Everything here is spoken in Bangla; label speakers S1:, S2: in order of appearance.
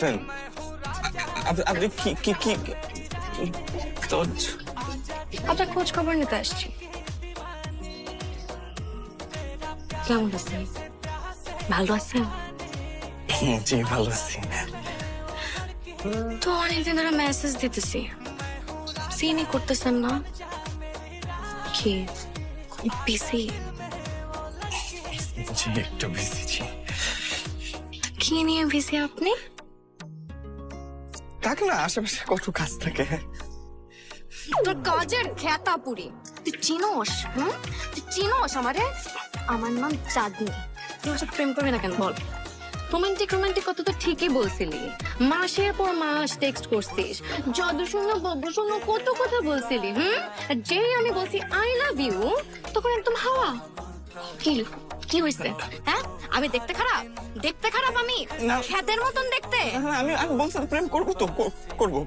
S1: ফেন আপনি কি কি কি
S2: আপনার খোঁজ খবর নিতে আসছি। কেমন আছেন? ভালো আছেন?
S1: জি ভালো আছি।
S2: তো অনেকদিন ধরে মেসেজ দিতেছি। সিনই করতেছেন না। কি? বিসি
S1: জি একটু বিজি জি
S2: কি নিয়ে বিসি আপনি?
S1: থাকে আশেপাশে কত কাজ থাকে।
S2: তোর কাজের খেতা পুরি। তুই চিনোস, হুম? তুই চিনোস আমারে? আমার নাম চাঁদনি। তুই ওর প্রেম করবি না কেন? বল। রোমান্টিক রোমান্টিক কথা তো ঠিকই বলছিলি। মাসের পর মাস টেক্সট করছিস। যদু শূন্য বব্বু শূন্য, কত কথা বলছিলি, হুম? যেই আমি বলছি আই লাভ ইউ তখন একদম হাওয়া। কি কি হয়েছে হ্যাঁ? আমি দেখতে খারাপ? দেখতে খারাপ আমি। খ্যাতের মতন দেখতে?
S1: আমি আমি বলছি প্রেম করব তো কর- করব।